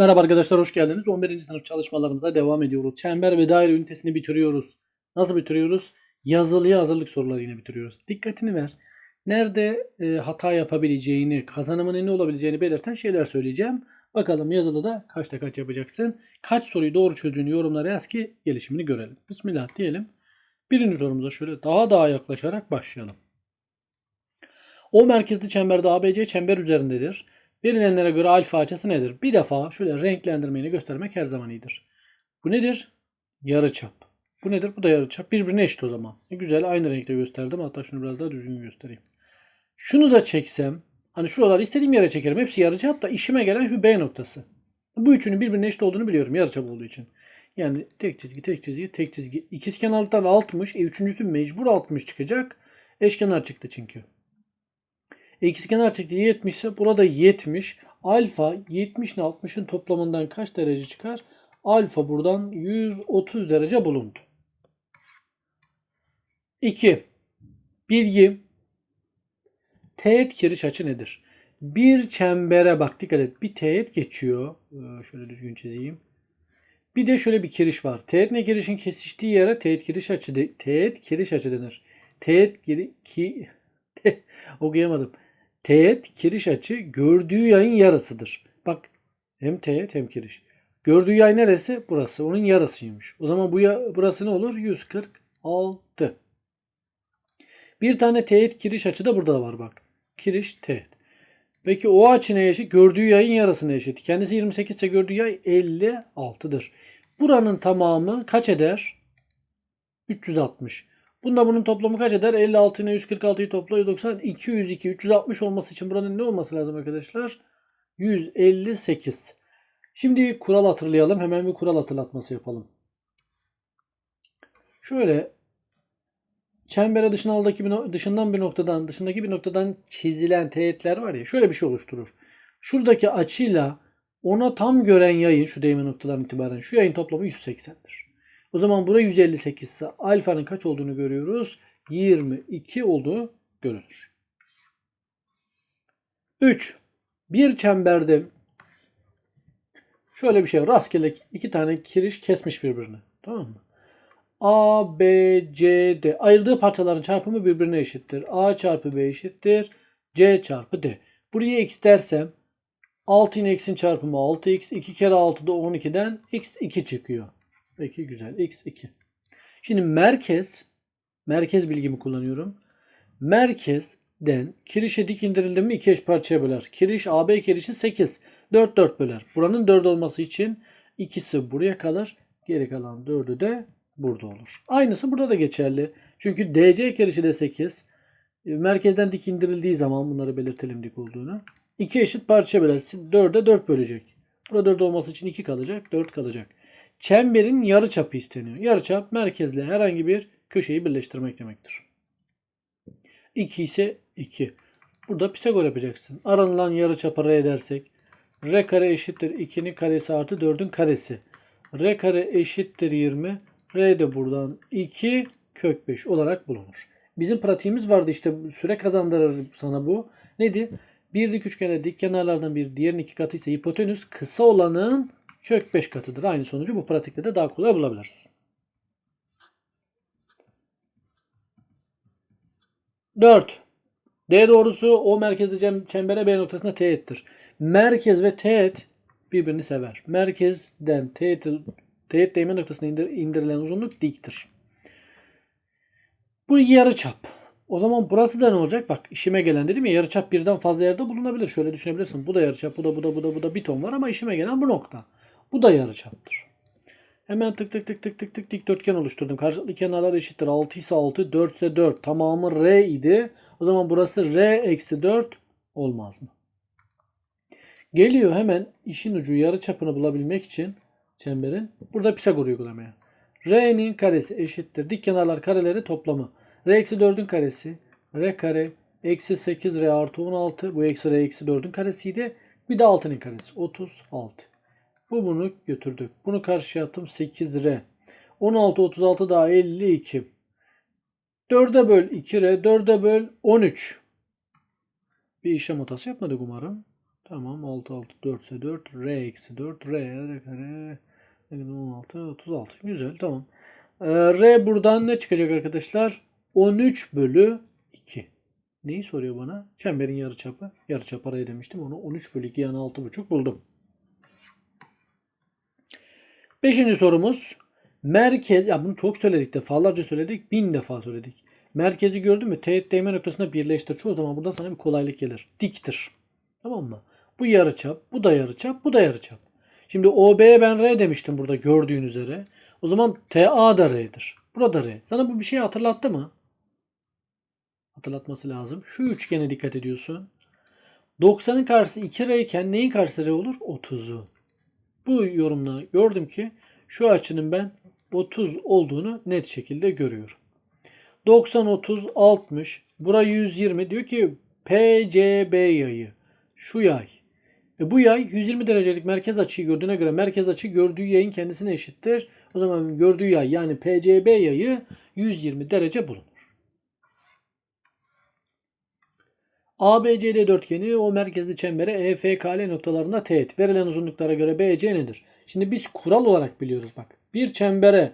Merhaba arkadaşlar hoş geldiniz. 11. sınıf çalışmalarımıza devam ediyoruz. Çember ve daire ünitesini bitiriyoruz. Nasıl bitiriyoruz? Yazılıya hazırlık soruları bitiriyoruz. Dikkatini ver. Nerede e, hata yapabileceğini, kazanımının ne olabileceğini belirten şeyler söyleyeceğim. Bakalım yazılıda kaçta kaç yapacaksın? Kaç soruyu doğru çözdüğünü yorumlara yaz ki gelişimini görelim. Bismillah diyelim. Birinci sorumuza şöyle daha daha yaklaşarak başlayalım. O merkezli çemberde ABC çember üzerindedir. Verilenlere göre alfa açısı nedir? Bir defa şöyle renklendirmeyi göstermek her zaman iyidir. Bu nedir? Yarıçap. Bu nedir? Bu da yarıçap. Birbirine eşit o zaman. Ne güzel aynı renkte gösterdim. Hatta şunu biraz daha düzgün göstereyim. Şunu da çeksem hani şuraları istediğim yere çekerim. Hepsi yarıçap da işime gelen şu B noktası. Bu üçünün birbirine eşit olduğunu biliyorum yarıçap olduğu için. Yani tek çizgi, tek çizgi, tek çizgi. İkizkenarlıktan 60. E üçüncüsü mecbur 60 çıkacak. Eşkenar çıktı çünkü. E, İkizkenar çıktı 70 ise burada 70. Alfa 70 ile 60'ın toplamından kaç derece çıkar? Alfa buradan 130 derece bulundu. 2. Bilgi. Teğet kiriş açı nedir? Bir çembere bak dikkat et. Bir teğet geçiyor. Ee, Şöyle düzgün çizeyim. Bir de şöyle bir kiriş var. Teğet ne kirişin kesiştiği yere teğet kiriş açı de, teğet kiriş açı denir. Teğet kiri, ki okuyamadım. Teğet kiriş açı gördüğü yayın yarısıdır. Bak hem teğet hem kiriş. Gördüğü yay neresi? Burası. Onun yarısıymış. O zaman bu ya, burası ne olur? 146. Bir tane teğet kiriş açı da burada var bak. Kiriş teğet. Peki o açı neye eşit? Gördüğü yayın yarısına eşit. Kendisi 28 ise gördüğü yay 56'dır. Buranın tamamı kaç eder? 360. Bunda bunun toplamı kaç eder? 56 ile 146'yı topla 190, 202, 360 olması için buranın ne olması lazım arkadaşlar? 158. Şimdi kural hatırlayalım. Hemen bir kural hatırlatması yapalım. Şöyle çembere dışındaki bir, dışından bir noktadan dışındaki bir noktadan çizilen teğetler var ya şöyle bir şey oluşturur. Şuradaki açıyla ona tam gören yayın şu değme noktadan itibaren şu yayın toplamı 180'dir. O zaman bura 158 ise alfanın kaç olduğunu görüyoruz? 22 olduğu görülür. 3. Bir çemberde şöyle bir şey rastgele iki tane kiriş kesmiş birbirini. Tamam mı? A, B, C, D. Ayırdığı parçaların çarpımı birbirine eşittir. A çarpı B eşittir. C çarpı D. Buraya x dersem 6 ile x'in çarpımı 6x. 2 kere 6 da 12'den x 2 çıkıyor. Peki güzel. X 2. Şimdi merkez merkez bilgimi kullanıyorum. Merkezden kirişe dik indirildi mi iki eş parçaya böler. Kiriş AB kirişi 8. 4 4 böler. Buranın 4 olması için ikisi buraya kalır. Geri kalan 4'ü de burada olur. Aynısı burada da geçerli. Çünkü DC kirişi de 8. Merkezden dik indirildiği zaman bunları belirtelim dik olduğunu. İki eşit parçaya böler. 4'e 4 bölecek. Burada 4 olması için 2 kalacak. 4 kalacak. Çemberin yarıçapı isteniyor. Yarıçap merkezle herhangi bir köşeyi birleştirmek demektir. 2 ise 2. Burada Pisagor yapacaksın. Aranılan yarıçapı R dersek R kare eşittir 2'nin karesi artı 4'ün karesi. R kare eşittir 20. R de buradan 2 kök 5 olarak bulunur. Bizim pratiğimiz vardı işte süre kazandırır sana bu. Nedir? Bir dik üçgende dik kenarlardan bir diğerinin iki katı ise hipotenüs kısa olanın kök 5 katıdır. Aynı sonucu bu pratikte de daha kolay bulabilirsin. 4. D doğrusu O merkezli çembere B noktasına teğettir. Merkez ve teğet birbirini sever. Merkezden teğet, teğet değme noktasına indir, indirilen uzunluk diktir. Bu yarı çap. O zaman burası da ne olacak? Bak işime gelen dedim ya yarıçap birden fazla yerde bulunabilir. Şöyle düşünebilirsin. Bu da yarıçap, bu da bu da bu da bu da bir ton var ama işime gelen bu nokta. Bu da yarıçaptır. Hemen tık tık tık tık tık tık dikdörtgen oluşturdum. Karşılıklı kenarlar eşittir. 6 ise 6, 4 ise 4. Tamamı R idi. O zaman burası R eksi 4 olmaz mı? Geliyor hemen işin ucu yarıçapını bulabilmek için çemberin. Burada Pisagor uygulamaya. R'nin karesi eşittir. Dik kenarlar kareleri toplamı. R eksi 4'ün karesi. R kare eksi 8 R artı 16. Bu eksi R eksi 4'ün karesiydi. Bir de 6'nın karesi. 36. Bu bunu götürdük. Bunu karşıya attım 8R. 16 36 daha 52. 4'e böl 2R. 4'e böl 13. Bir işlem hatası yapmadık umarım. Tamam 6 6 4 ise 4. R eksi 4. R R kare. 16 36. Güzel tamam. Ee, R buradan ne çıkacak arkadaşlar? 13 bölü 2. Neyi soruyor bana? Çemberin yarıçapı. Yarıçap araya demiştim. Onu 13 bölü 2 yani 6,5 buldum. Beşinci sorumuz. Merkez, ya bunu çok söyledik defalarca söyledik, bin defa söyledik. Merkezi gördün mü? Teğet değme noktasında birleştir. Çoğu zaman burada sana bir kolaylık gelir. Diktir. Tamam mı? Bu yarıçap, bu da yarıçap, bu da yarıçap. Şimdi OB'ye ben R demiştim burada gördüğün üzere. O zaman TA da R'dir. Burada R. Sana bu bir şey hatırlattı mı? Hatırlatması lazım. Şu üçgene dikkat ediyorsun. 90'ın karşısı 2R iken neyin karşısı R olur? 30'u. Bu yorumla gördüm ki şu açının ben 30 olduğunu net şekilde görüyorum. 90 30 60 bura 120 diyor ki PCB yayı şu yay. E bu yay 120 derecelik merkez açıyı gördüğüne göre merkez açı gördüğü yayın kendisine eşittir. O zaman gördüğü yay yani PCB yayı 120 derece bulunur. ABCD dörtgeni o merkezli çembere EFKL noktalarında teğet. Verilen uzunluklara göre BC nedir? Şimdi biz kural olarak biliyoruz bak. Bir çembere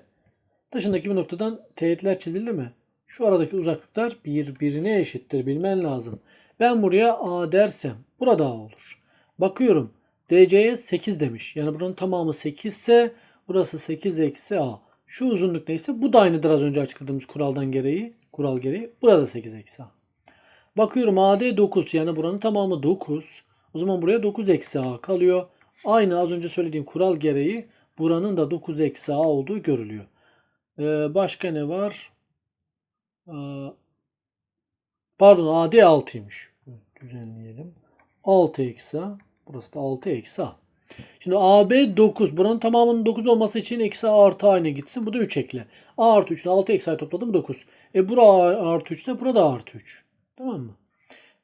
dışındaki bir noktadan teğetler çizildi mi? Şu aradaki uzaklıklar birbirine eşittir bilmen lazım. Ben buraya A dersem burada A olur. Bakıyorum DC'ye 8 demiş. Yani buranın tamamı 8 ise burası 8 eksi A. Şu uzunluk neyse bu da aynıdır az önce açıkladığımız kuraldan gereği. Kural gereği. Burada 8 eksi A. Bakıyorum AD 9 yani buranın tamamı 9. O zaman buraya 9 eksi A kalıyor. Aynı az önce söylediğim kural gereği buranın da 9 eksi A olduğu görülüyor. Ee, başka ne var? Ee, pardon AD 6'ymış. Düzenleyelim. 6 eksi A. Burası da 6 eksi A. Şimdi AB 9. Buranın tamamının 9 olması için eksi A artı A ne gitsin? Bu da 3 ekle. A artı 3 ile 6 eksi A topladım 9. E bura artı 3 ise burada artı 3. Tamam mı?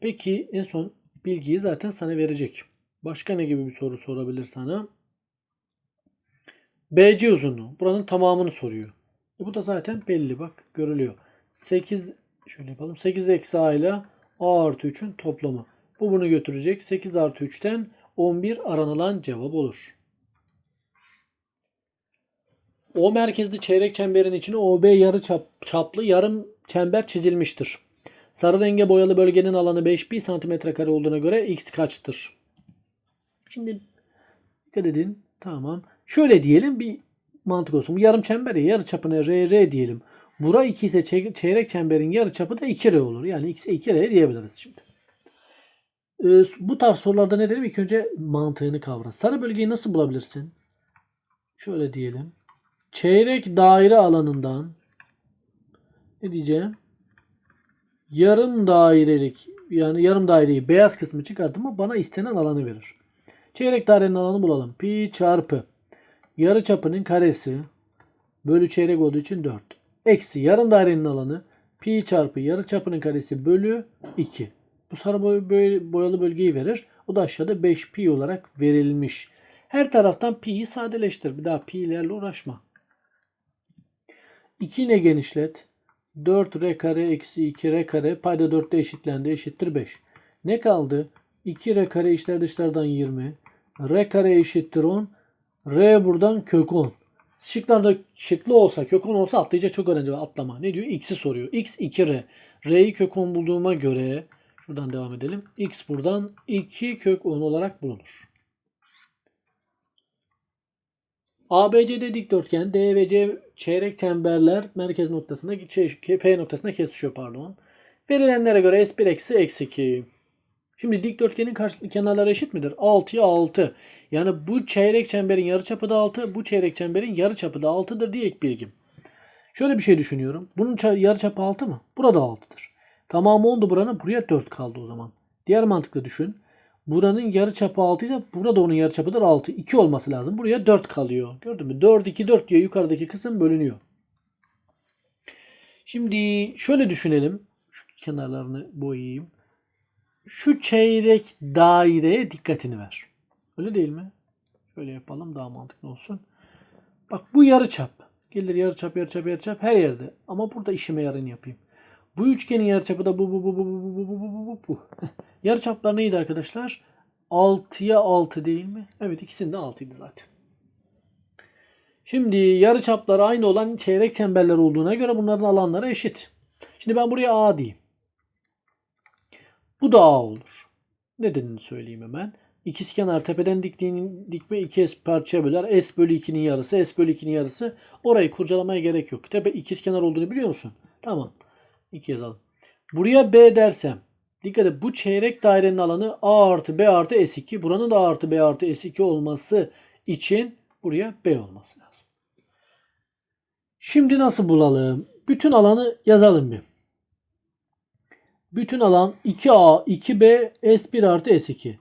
Peki en son bilgiyi zaten sana verecek. Başka ne gibi bir soru sorabilir sana? BC uzunluğu. Buranın tamamını soruyor. E bu da zaten belli bak görülüyor. 8 şöyle yapalım. 8 eksi A ile A artı 3'ün toplamı. Bu bunu götürecek. 8 artı 3'ten 11 aranılan cevap olur. O merkezli çeyrek çemberin içine OB yarı çap, çaplı yarım çember çizilmiştir. Sarı renge boyalı bölgenin alanı 5000 santimetre kare olduğuna göre x kaçtır? Şimdi dikkat edin. Tamam. Şöyle diyelim bir mantık olsun. Bu yarım çember ya yarı çapına r r diyelim. Bura 2 ise çey- çeyrek çemberin yarı çapı da 2r olur. Yani x'e 2r diyebiliriz şimdi. Ee, bu tarz sorularda ne derim? İlk önce mantığını kavra. Sarı bölgeyi nasıl bulabilirsin? Şöyle diyelim. Çeyrek daire alanından ne diyeceğim? Yarım dairelik yani yarım daireyi beyaz kısmı çıkarttım ama bana istenen alanı verir. Çeyrek dairenin alanı bulalım. Pi çarpı yarı çapının karesi bölü çeyrek olduğu için 4. Eksi yarım dairenin alanı pi çarpı yarı çapının karesi bölü 2. Bu sarı boy, boy- boyalı bölgeyi verir. O da aşağıda 5 pi olarak verilmiş. Her taraftan pi'yi sadeleştir. Bir daha pi'lerle uğraşma. 2 ile genişlet. 4 r kare eksi 2 r kare payda 4'te eşitlendi eşittir 5. Ne kaldı? 2 r kare içler dışlardan 20. r kare eşittir 10. r buradan kök 10. Şıklarda şıklı olsa kök 10 olsa atlayacak çok öğrenci var atlama. Ne diyor? X'i soruyor. X 2R. R'yi kök 10 bulduğuma göre şuradan devam edelim. X buradan 2 kök 10 olarak bulunur. ABCD dikdörtgen, D ve C çeyrek çemberler merkez noktasında şey, P noktasında kesişiyor pardon. Verilenlere göre S1 eksi eksi 2. Şimdi dikdörtgenin karşılıklı kenarları eşit midir? 6'ya 6. Yani bu çeyrek çemberin yarıçapı da 6, bu çeyrek çemberin yarıçapı da 6'dır diye ilk bilgim. Şöyle bir şey düşünüyorum. Bunun ça- yarıçapı 6 mı? Burada 6'dır. Tamamı 10'du buranın. Buraya 4 kaldı o zaman. Diğer mantıkla düşün. Buranın yarıçapı 6 ise burada onun yarıçapıdır 6. 2 olması lazım. Buraya 4 kalıyor. Gördün mü? 4 2 4 diye yukarıdaki kısım bölünüyor. Şimdi şöyle düşünelim. Şu kenarlarını boyayayım. Şu çeyrek daireye dikkatini ver. Öyle değil mi? Şöyle yapalım daha mantıklı olsun. Bak bu yarıçap. Gelir yarıçap, yarıçap, yarıçap her yerde. Ama burada işime yarın yapayım. Bu üçgenin yarıçapı da bu, bu, bu, bu, bu, bu, bu, bu, bu, bu, bu. Yarıçaplar neydi arkadaşlar? 6'ya 6 değil mi? Evet ikisinde 6'ydı zaten. Şimdi yarıçapları aynı olan çeyrek çemberler olduğuna göre bunların alanları eşit. Şimdi ben buraya A diyeyim. Bu da A olur. Nedenini söyleyeyim hemen. İkizkenar tepeden diktiğinin dikme 2S parçaya böler. S bölü 2'nin yarısı, S bölü 2'nin yarısı. Orayı kurcalamaya gerek yok. Tepe ikizkenar olduğunu biliyor musun? Tamam. 2 yazalım. Buraya B dersem. Dikkat et bu çeyrek dairenin alanı A artı B artı S2. Buranın da A artı B artı S2 olması için buraya B olması lazım. Şimdi nasıl bulalım? Bütün alanı yazalım bir. Bütün alan 2A, 2B, S1 artı S2.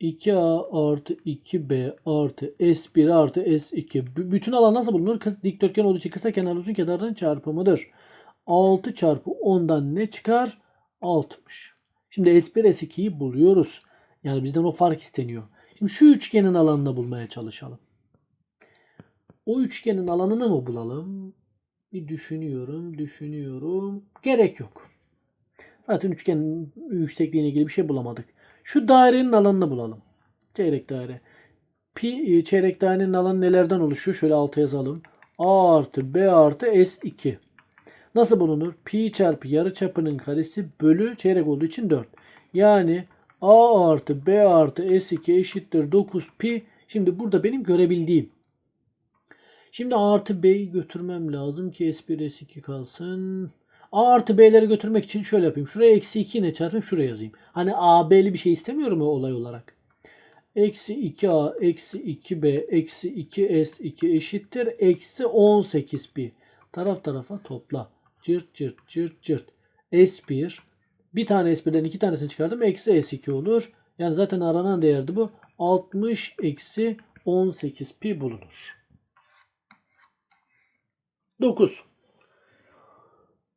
2A artı 2B artı S1 artı S2. B- Bütün alan nasıl bulunur? Kıs dikdörtgen olduğu için kısa kenar uzun kenarların çarpımıdır. 6 çarpı 10'dan ne çıkar? 60. Şimdi S1 S2'yi buluyoruz. Yani bizden o fark isteniyor. Şimdi şu üçgenin alanını bulmaya çalışalım. O üçgenin alanını mı bulalım? Bir düşünüyorum, düşünüyorum. Gerek yok. Zaten üçgenin yüksekliğine ilgili bir şey bulamadık. Şu dairenin alanını bulalım. Çeyrek daire. Pi e, çeyrek dairenin alanı nelerden oluşuyor? Şöyle alta yazalım. A artı B artı S2. Nasıl bulunur? Pi çarpı yarıçapının karesi bölü çeyrek olduğu için 4. Yani A artı B artı S2 eşittir 9 pi. Şimdi burada benim görebildiğim. Şimdi A artı B'yi götürmem lazım ki S1 S2 kalsın. A artı B'leri götürmek için şöyle yapayım. Şuraya eksi 2 ile çarpayım şuraya yazayım. Hani A B'li bir şey istemiyorum ya olay olarak. Eksi 2A eksi 2B eksi 2S2 eşittir. Eksi 18 pi. Taraf tarafa topla. Cırt cırt cırt cırt. S1 bir tane S1'den iki tanesini çıkardım. Eksi S2 olur. Yani zaten aranan değerdi bu. 60 eksi 18 pi bulunur. 9.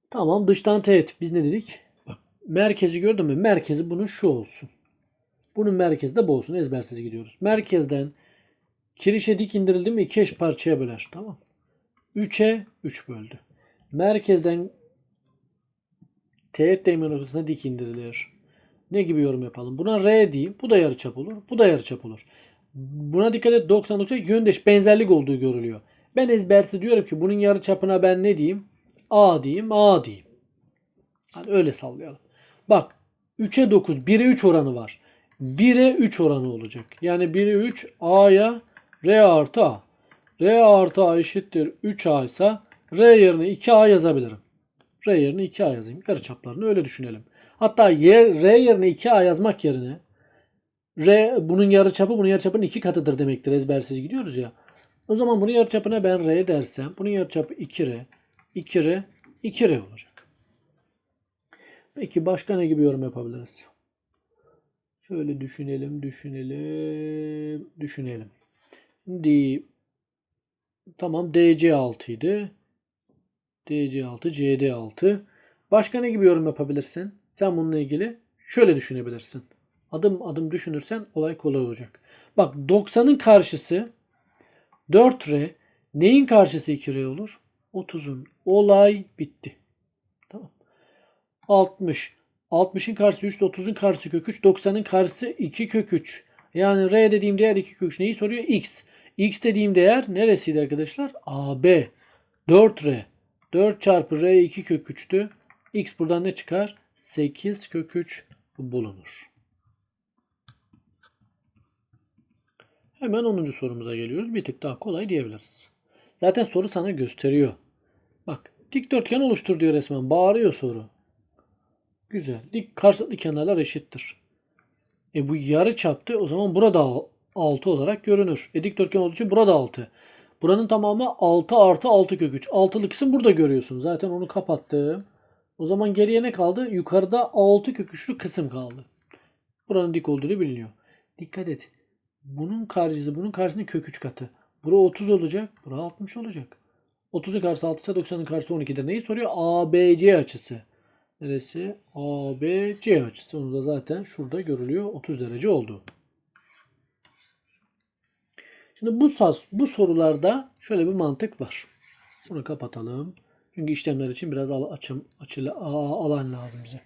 Tamam dıştan teğet. Biz ne dedik? Merkezi gördün mü? Merkezi bunun şu olsun. Bunun merkezi de bu olsun. Ezbersiz gidiyoruz. Merkezden kirişe dik indirildi mi iki eş parçaya böler. Tamam. 3'e 3 böldü. Merkezden teğet değme noktasına dik indirilir. Ne gibi yorum yapalım? Buna R diyeyim. Bu da yarıçap olur. Bu da yarıçap olur. Buna dikkat et 99'a yöndeş benzerlik olduğu görülüyor. Ben ezbersiz diyorum ki bunun yarıçapına ben ne diyeyim? A diyeyim, A diyeyim. Hani öyle sallayalım. Bak 3'e 9, 1'e 3 oranı var. 1'e 3 oranı olacak. Yani 1'e 3 A'ya R artı A. R artı A eşittir 3A ise R yerine 2A yazabilirim. R yerine 2A yazayım. Yarıçaplarını öyle düşünelim. Hatta Y- R yerine 2A yazmak yerine R bunun yarıçapı bunun yarıçapının iki katıdır demektir. Ezbersiz gidiyoruz ya. O zaman bunun yarıçapına ben R dersem bunun yarıçapı 2R. 2R, 2R olacak. Peki başka ne gibi yorum yapabiliriz? Şöyle düşünelim, düşünelim, düşünelim. Şimdi tamam DC 6 idi. DC 6, CD 6. Başka ne gibi yorum yapabilirsin? Sen bununla ilgili şöyle düşünebilirsin. Adım adım düşünürsen olay kolay olacak. Bak 90'ın karşısı 4R. Neyin karşısı 2R olur? 30'un olay bitti. Tamam. 60. 60'ın karşısı 3, 30'un karşısı kök 3, 90'ın karşısı 2 kök 3. Yani R dediğim değer 2 kök 3. Neyi soruyor? X. X dediğim değer neresiydi arkadaşlar? AB. 4R. 4 çarpı R 2 kök 3'tü. X buradan ne çıkar? 8 kök 3 bulunur. Hemen 10. sorumuza geliyoruz. Bir tık daha kolay diyebiliriz. Zaten soru sana gösteriyor. Bak dikdörtgen oluştur diyor resmen. Bağırıyor soru. Güzel. Dik karşılıklı kenarlar eşittir. E bu yarı çaptı. O zaman burada 6 olarak görünür. E dikdörtgen olduğu için burada 6. Buranın tamamı 6 artı 6 kök 3. Altılı kısım burada görüyorsun. Zaten onu kapattım. O zaman geriye ne kaldı? Yukarıda 6 kök 3'lü kısım kaldı. Buranın dik olduğunu biliniyor. Dikkat et. Bunun karşısı bunun karşısında kök 3 katı. Bura 30 olacak. Bura 60 olacak. 30'un karşısı 6 ise 90'ın karşısı 12'dir. Neyi soruyor? ABC açısı. Neresi? ABC açısı. Onu da zaten şurada görülüyor. 30 derece oldu. Şimdi bu bu sorularda şöyle bir mantık var. Bunu kapatalım. Çünkü işlemler için biraz al, açım, açılı, alan lazım bize.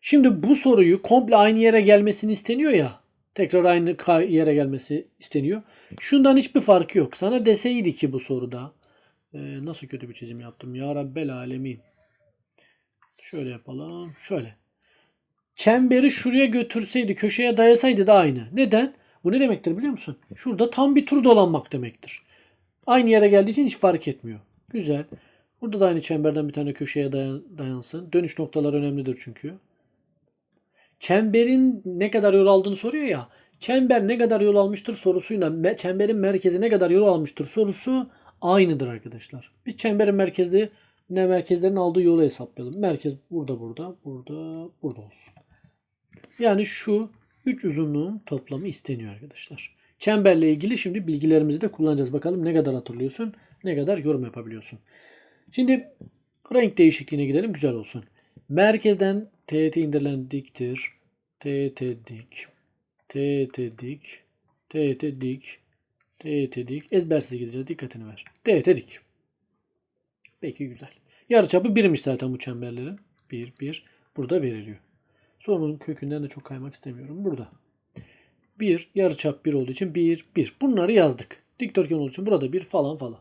Şimdi bu soruyu komple aynı yere gelmesini isteniyor ya. Tekrar aynı yere gelmesi isteniyor. Şundan hiçbir farkı yok. Sana deseydi ki bu soruda Ee, nasıl kötü bir çizim yaptım ya Rabbel alemin. Şöyle yapalım. Şöyle. Çemberi şuraya götürseydi, köşeye dayasaydı da aynı. Neden? Bu ne demektir biliyor musun? Şurada tam bir tur dolanmak demektir. Aynı yere geldiği için hiç fark etmiyor. Güzel. Burada da aynı çemberden bir tane köşeye dayan, dayansın. Dönüş noktaları önemlidir çünkü. Çemberin ne kadar yol aldığını soruyor ya. Çember ne kadar yol almıştır sorusuyla çemberin merkezi ne kadar yol almıştır sorusu aynıdır arkadaşlar. Biz çemberin merkezli ne merkezlerin aldığı yolu hesaplayalım. Merkez burada burada burada burada olsun. Yani şu üç uzunluğun toplamı isteniyor arkadaşlar. Çemberle ilgili şimdi bilgilerimizi de kullanacağız. Bakalım ne kadar hatırlıyorsun, ne kadar yorum yapabiliyorsun. Şimdi renk değişikliğine gidelim güzel olsun. Merkezden teğet indirilen diktir. Teğet dik. Teğet dik. Teğet dik. Teğet dik. Ezbersiz gideceğiz. Dikkatini ver. Teğet dik. Peki güzel. Yarıçapı birmiş zaten bu çemberlerin. 1, 1. Burada veriliyor. Sorunun kökünden de çok kaymak istemiyorum. Burada. 1. Yarıçap 1 olduğu için 1, 1. Bunları yazdık. Dikdörtgen olduğu için burada 1 falan falan.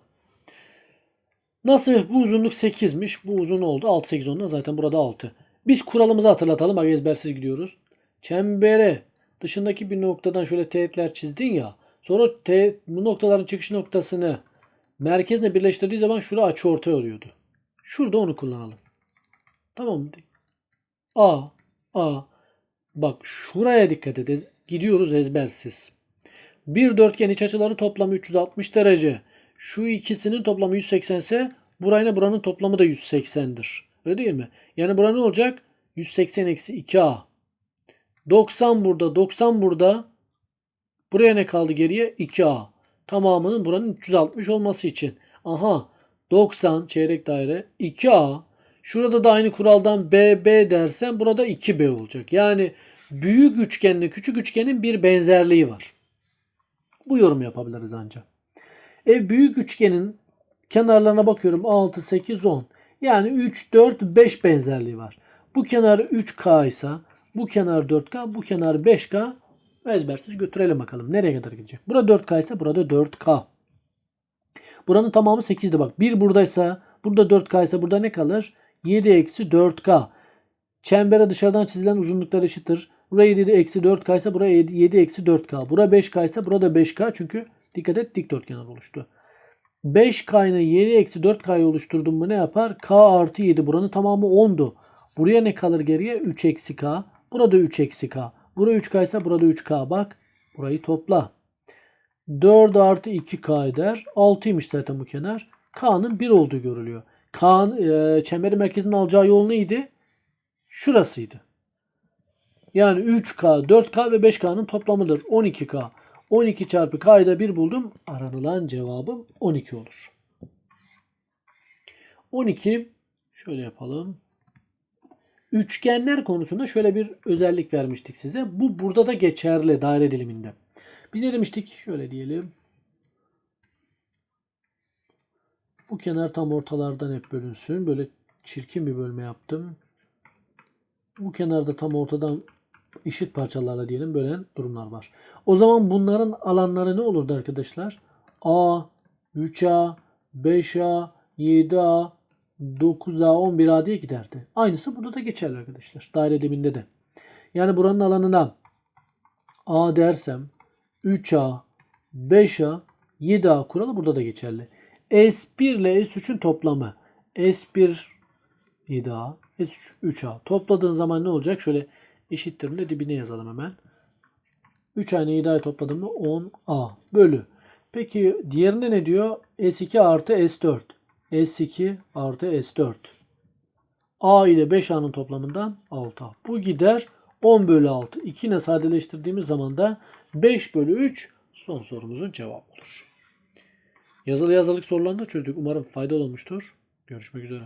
Nasıl bu uzunluk 8'miş. Bu uzun oldu. 6, 8 ondan zaten burada 6. Biz kuralımızı hatırlatalım. Bak ezbersiz gidiyoruz. Çembere dışındaki bir noktadan şöyle teğetler çizdin ya. Sonra te, bu noktaların çıkış noktasını merkezle birleştirdiği zaman şurada açı ortay oluyordu. Şurada onu kullanalım. Tamam mı? A, A. Bak şuraya dikkat edin. Gidiyoruz ezbersiz. Bir dörtgen iç açıları toplamı 360 derece. Şu ikisinin toplamı 180 ise burayla buranın toplamı da 180'dir. Öyle değil mi? Yani bura ne olacak? 180 eksi 2A. 90 burada, 90 burada. Buraya ne kaldı geriye? 2A. Tamamının buranın 360 olması için. Aha 90 çeyrek daire 2A. Şurada da aynı kuraldan BB dersen burada 2B olacak. Yani büyük üçgenle küçük üçgenin bir benzerliği var. Bu yorum yapabiliriz ancak. E büyük üçgenin kenarlarına bakıyorum 6, 8, 10. Yani 3, 4, 5 benzerliği var. Bu kenar 3K ise bu kenar 4K, bu kenar 5K. Ezbersiz götürelim bakalım. Nereye kadar gidecek? Burada 4K ise burada 4K. Buranın tamamı 8'di bak. 1 buradaysa burada 4K ise burada ne kalır? 7 eksi 4K. Çembere dışarıdan çizilen uzunluklar eşittir. Buraya 7 eksi 4K ise buraya 7, 7 eksi 4K. Bura 5K ise burada 5K çünkü dikkat et dikdörtgen oluştu. 5K ile 7 eksi 4K'yı oluşturdum mu ne yapar? K artı 7 buranın tamamı 10'du. Buraya ne kalır geriye? 3 eksi K. Burada 3 eksi K. Buraya 3K ise burada 3K. Bak burayı topla. 4 artı 2K eder. 6'ymış zaten bu kenar. K'nın 1 olduğu görülüyor. K'nın e, çemberi merkezinin alacağı yol neydi? Şurasıydı. Yani 3K, 4K ve 5K'nın toplamıdır. 12K. 12 çarpı K'yı da 1 buldum. Aranılan cevabım 12 olur. 12 şöyle yapalım. Üçgenler konusunda şöyle bir özellik vermiştik size. Bu burada da geçerli daire diliminde. Biz ne demiştik? Şöyle diyelim. Bu kenar tam ortalardan hep bölünsün. Böyle çirkin bir bölme yaptım. Bu kenarda tam ortadan eşit parçalarla diyelim bölen durumlar var. O zaman bunların alanları ne olurdu arkadaşlar? A, 3A, 5A, 7A, 9A, 11A diye giderdi. Aynısı burada da geçerli arkadaşlar. Daire dibinde de. Yani buranın alanına A dersem 3A, 5A, 7A kuralı burada da geçerli. S1 ile S3'ün toplamı. S1 7A, S3 3A. Topladığın zaman ne olacak? Şöyle eşittir de dibine yazalım hemen. 3 aynı 7A'yı topladım mı 10A bölü. Peki diğerinde ne diyor? S2 artı S4. S2 artı S4. A ile 5A'nın toplamından 6A. Bu gider 10 bölü 6. 2 ile sadeleştirdiğimiz zaman da 5 bölü 3 son sorumuzun cevabı olur. Yazılı yazılık sorularını da çözdük. Umarım faydalı olmuştur. Görüşmek üzere.